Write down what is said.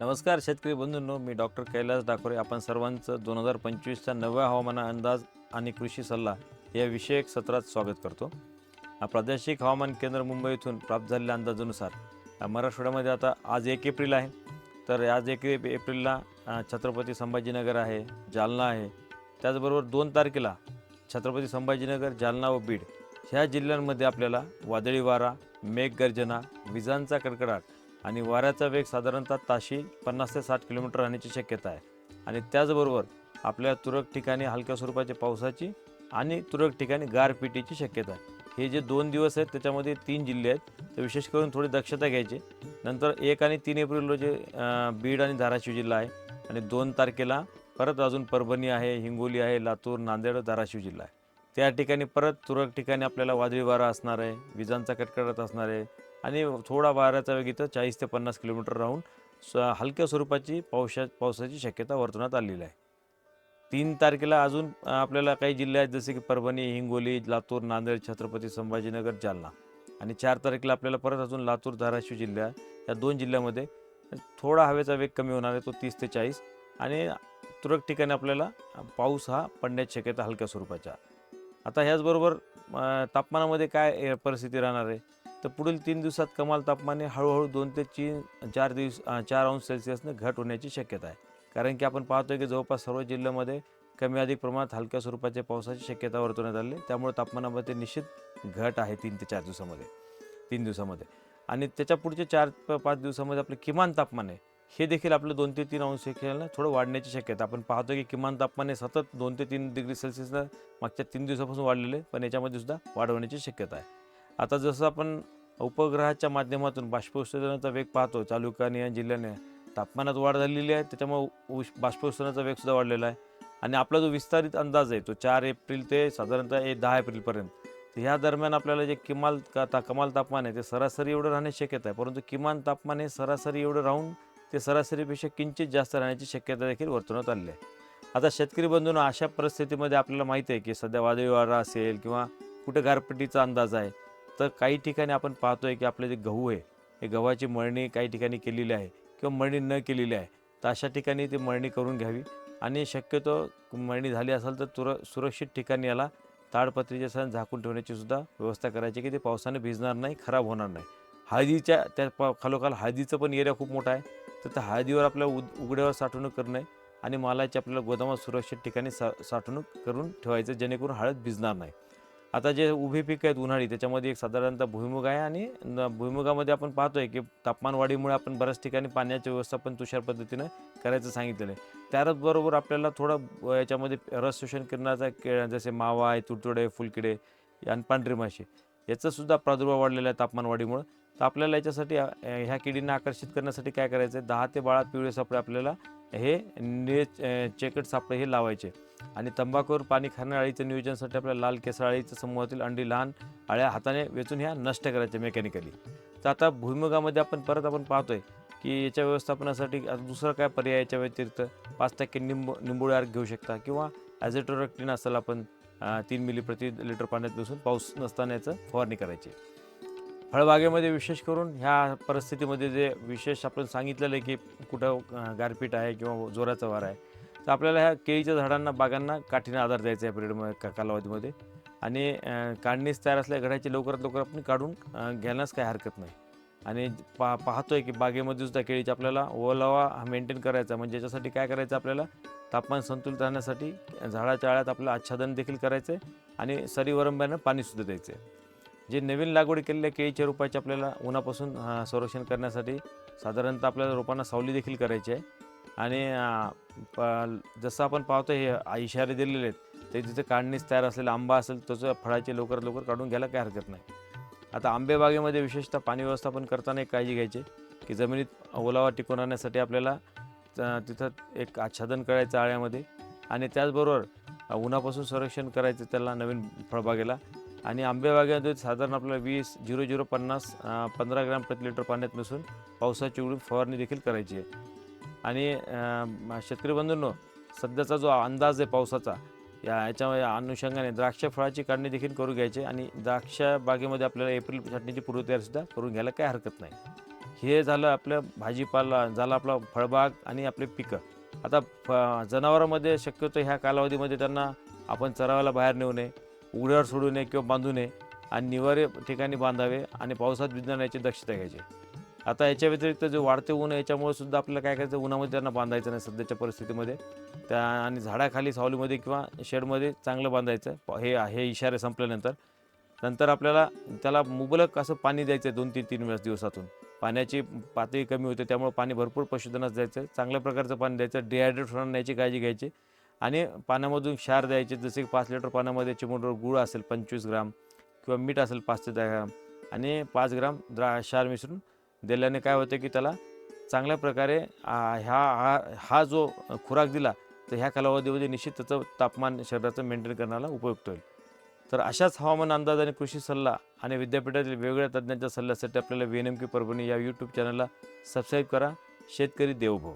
नमस्कार शेतकरी बंधूंनो. मी डॉक्टर कैलास डाकोरे. आपण सर्वांचं दोन हजार पंचवीसचा नव्या हवामान अंदाज आणि कृषी सल्ला या विषयक सत्रात स्वागत करतो. प्रादेशिक हवामान केंद्र मुंबईतून प्राप्त झालेल्या अंदाजानुसार मराठवाड्यामध्ये आता आज एक एप्रिल आहे. तर आज एक एप्रिलला छत्रपती संभाजीनगर आहे जालना आहे. त्याचबरोबर दोन तारखेला छत्रपती संभाजीनगर जालना व बीड ह्या जिल्ह्यांमध्ये आपल्याला वादळी वारा मेघगर्जना विजांचा कडकडाट आणि वाऱ्याचा वेग साधारणतः ताशी पन्नास ते साठ किलोमीटर राहण्याची शक्यता आहे. आणि त्याचबरोबर आपल्या तुरळक ठिकाणी हलक्या स्वरूपाच्या पावसाची आणि तुरळक ठिकाणी गारपिटीची शक्यता आहे. हे जे दोन दिवस आहेत त्याच्यामध्ये तीन जिल्हे आहेत. तर विशेष करून थोडी दक्षता घ्यायची. नंतर एक आणि तीन एप्रिल रोजी बीड आणि धाराशिव जिल्हा आहे. आणि दोन तारखेला परत अजून परभणी आहे हिंगोली आहे लातूर नांदेड धाराशिव जिल्हा आहे. त्या ठिकाणी परत तुरळक ठिकाणी आपल्याला वादळी वारा असणार आहे विजांचा कडकडाट असणार आहे आणि थोडा वाऱ्याचा वेग इथं चाळीस ते पन्नास किलोमीटर राहून स हलक्या स्वरूपाची पावसा पावसाची शक्यता वर्तवण्यात आलेली आहे. तीन तारखेला अजून आपल्याला काही जिल्हे आहेत जसे की परभणी हिंगोली लातूर नांदेड छत्रपती संभाजीनगर जालना आणि चार तारखेला आपल्याला परत अजून लातूर धाराशिव जिल्हा या दोन जिल्ह्यामध्ये थोडा हवेचा वेग कमी होणार आहे तो तीस ते चाळीस आणि तुरळक ठिकाणी आपल्याला पाऊस हा पडण्याची शक्यता हलक्या स्वरूपाच्या आता ह्याचबरोबर तापमानामध्ये काय परिस्थिती राहणार आहे? तर पुढील तीन दिवसात कमाल तापमान हळूहळू दोन ते तीन चार दिवस चार अंश सेल्सिअसनं घट होण्याची शक्यता आहे. कारण की आपण पाहतोय की जवळपास सर्व जिल्ह्यामध्ये कमी अधिक प्रमाणात हलक्या स्वरूपाच्या पावसाची शक्यता वर्तवण्यात आली त्यामुळे तापमानामध्ये निश्चित घट आहे तीन ते चार दिवसामध्ये. तीन दिवसामध्ये. आणि त्याच्या पुढचे चार प- पाच दिवसामध्ये आपलं किमान तापमान आहे. हे देखील आपलं दोन ते तीन अंश सेल्सिअसनं थोडं वाढण्याची शक्यता आपण पाहतो की किमान तापमान हे सतत दोन ते तीन डिग्री सेल्सिअसनं मागच्या तीन दिवसापासून वाढलेले पण याच्यामध्ये सुद्धा वाढवण्याची शक्यता आहे. आता जसं आपण उपग्रहाच्या माध्यमातून बाष्पोत्सर्जनाचा वेग पाहतो तालुक्याने या जिल्ह्याने तापमानात वाढ झालेली आहे. त्याच्यामुळे उष बाष्पोत्सर्जनाचा वेगसुद्धा वाढलेला आहे. आणि आपला जो विस्तारित अंदाज आहे तो चार एप्रिल ते साधारणतः ए दहा एप्रिलपर्यंत. तर ह्या दरम्यान आपल्याला जे किमाल का ता कमाल तापमान आहे ते सरासरी एवढं राहण्याची शक्यता आहे. परंतु किमान तापमान हे सरासरी एवढं राहून ते सरासरीपेक्षा किंचित जास्त राहण्याची शक्यता देखील वर्तवण्यात आली आहे. आता शेतकरी बंधूंना अशा परिस्थितीमध्ये आपल्याला माहिती आहे की सध्या वादळी वारा असेल किंवा कुठे गारपिटीचा अंदाज आहे तर काही ठिकाणी आपण पाहतोय की आपले जे गहू आहे हे गव्हाची मळणी काही ठिकाणी केलेली आहे किंवा मळणी न केलेली आहे तर अशा ठिकाणी ती मळणी करून घ्यावी. आणि शक्यतो मळणी झाली असेल तर तुर सुरक्षित ठिकाणी याला ताडपत्रीच्या सण झाकून ठेवण्याची सुद्धा व्यवस्था करायची की ते पावसाने भिजणार नाही खराब होणार नाही. हळदीच्या त्या प खालोखाल हळदीचं पण एरिया खूप मोठा आहे. तर त्या हळदीवर आपल्याला उद उघड्यावर साठवणूक करणं आहे आणि मालाची आपल्याला गोदामात सुरक्षित ठिकाणी सा साठवणूक करून ठेवायचं जेणेकरून हळद भिजणार नाही. आता जे उभे पीक आहेत उन्हाळी त्याच्यामध्ये एक साधारणतः भुईमुग आहे आणि न- भुईमुगामध्ये आपण पाहतोय की तापमानवाढीमुळे आपण बऱ्याच ठिकाणी पाण्याचे व्यवस्थापन तुषार पद्धतीनं करायचं सांगितलेलं आहे. त्याचबरोबर आपल्याला थोडं ब- याच्यामध्ये रस शोषण करण्याचा के जसे मावा आहे तुडतुडे फुलकिडे आणि पांढरी माशी याचासुद्धा प्रादुर्भाव वाढलेला आहे तापमानवाढीमुळं. तर आपल्याला याच्यासाठी ह्या किडींना आकर्षित करण्यासाठी काय करायचं आहे दहा ते बाळा पिवळे सापळे आपल्याला हे निळे चेकट सापळे हे लावायचे. आणि तंबाखूवर पाणी खाणाऱ्या अळीचं नियोजनासाठी आपल्या लाल केसर अळीचं समूहातील अंडी लहान अळ्या हाताने वेचून ह्या नष्ट करायच्या मेकॅनिकली. तर आता भुईमुगामध्ये आपण परत आपण पाहतोय की याच्या व्यवस्थापनासाठी दुसरा काय पर्याय याच्या व्यतिरिक्त पाच टक्के निंबू निंबोळी अर्क घेऊ शकता किंवा ॲझेटोरक्टिन असेल आपण तीन मिली प्रति लिटर पाण्यात मिसळून पाऊस नसताना याचं फवारणी करायची. फळबागेमध्ये विशेष करून ह्या परिस्थितीमध्ये जे विशेष आपण सांगितलेलं आहे की कुठं गारपीट आहे किंवा जोराचा वारा आहे तर आपल्याला ह्या केळीच्या झाडांना बागांना काठीने आधार द्यायचा आहे पिरियडमध्ये का कालावधीमध्ये. आणि काढणीच काढणीस तयार असल्या घडाची लवकरात लवकर आपण काढून घेण्यास काही हरकत नाही. आणि पा पाहतोय की बागेमध्ये सुद्धा केळीच्या आपल्याला ओलावा हा मेंटेन करायचा म्हणजे याच्यासाठी काय करायचं आपल्याला? तापमान संतुलित राहण्यासाठी झाडाच्या आळ्यात आपलं आच्छादन देखील करायचं आहे आणि सरीवरंब्यानं पाणीसुद्धा द्यायचं आहे. जे नवीन लागवड केलेल्या केळीच्या रोपाचे आपल्याला उन्हापासून संरक्षण करण्यासाठी साधारणतः आपल्याला रोपांना सावली देखील करायची आहे. आणि प- जसं आपण पाहतो हे इशारे दिलेले आहेत ते तिथे काढणीस तयार असलेला आंबा असेल त्याचं फळाचे लवकरात लवकर काढून घ्यायला काही हरकत नाही. आता आंबेबागेमध्ये विशेषतः पाणी व्यवस्थापन करताना एक काळजी घ्यायची की जमिनीत ओलावा टिकून राहण्यासाठी आपल्याला त- तिथं एक आच्छादन करायचं आळ्यामध्ये. आणि त्याचबरोबर उन्हापासून संरक्षण करायचं त्याला नवीन फळबागेला. आणि आंबे बागेमध्ये साधारण आपल्याला वीस झिरो झिरो पन्नास पंधरा ग्रॅम प्रति लिटर पाण्यात मिसळून पावसाची उडून फवारणी देखील करायची आहे. आणि शेतकरी बंधूंनो सध्याचा जो अंदाज आहे पावसाचा या याच्या या अनुषंगाने द्राक्ष फळाची काढणी देखील करून घ्यायची आणि द्राक्ष बागेमध्ये आपल्याला एप्रिल छाटणीची पूर्वतयारीसुद्धा करून घ्यायला काही हरकत नाही. हे झालं आपलं भाजीपाला झालं आपला फळबाग आणि आपले पिकं. आता फ जनावरांमध्ये शक्यतो ह्या कालावधीमध्ये त्यांना आपण चरावायला बाहेर नेऊ नये. उघड्यावर सोडू नये किंवा बांधू नये आणि निवारे ठिकाणी बांधावे आणि पावसात भिजणार याची दक्षता घ्यायची. आता याच्या व्यतिरिक्त जे वाढते ऊन याच्यामुळे सुद्धा आपल्याला काय करायचं उन्हामध्ये त्यांना बांधायचं नाही सध्याच्या परिस्थितीमध्ये. त्या आणि झाडाखाली सावलीमध्ये किंवा शेडमध्ये चांगलं बांधायचं प- हे हे इशारे संपल्यानंतर. नंतर आपल्याला त्याला मुबलक असं पाणी द्यायचं आहे दोन तीन तीन वेळेस दिवसातून. पाण्याची पातळी कमी होते त्यामुळे पाणी भरपूर पशुधनास द्यायचं चांगल्या प्रकारचं पाणी द्यायचं डिहायड्रेट होणार नाही याची काळजी घ्यायची. आणि पाण्यामधून क्षार द्यायचे जसे की पाच लिटर पाण्यामध्ये चिमूटभर गुळ असेल पंचवीस ग्राम किंवा मीठ असेल पाच ते दहा ग्राम आणि पाच ग्राम द्रा क्षार मिसळून दिल्याने काय होतं की त्याला चांगल्या प्रकारे ह्या हा हा जो खुराक दिला तर ह्या कालावधीमध्ये निश्चित त्याचं तापमान शरीराचं मेंटेन करण्याला उपयुक्त होईल. तर अशाच हवामान अंदाज आणि कृषी सल्ला आणि विद्यापीठातील वेगवेगळ्या तज्ज्ञांच्या सल्ल्यासाठी आपल्याला V N M K Parbhani या यूट्यूब चॅनलला सबस्क्राईब करा. शेतकरी देवभव.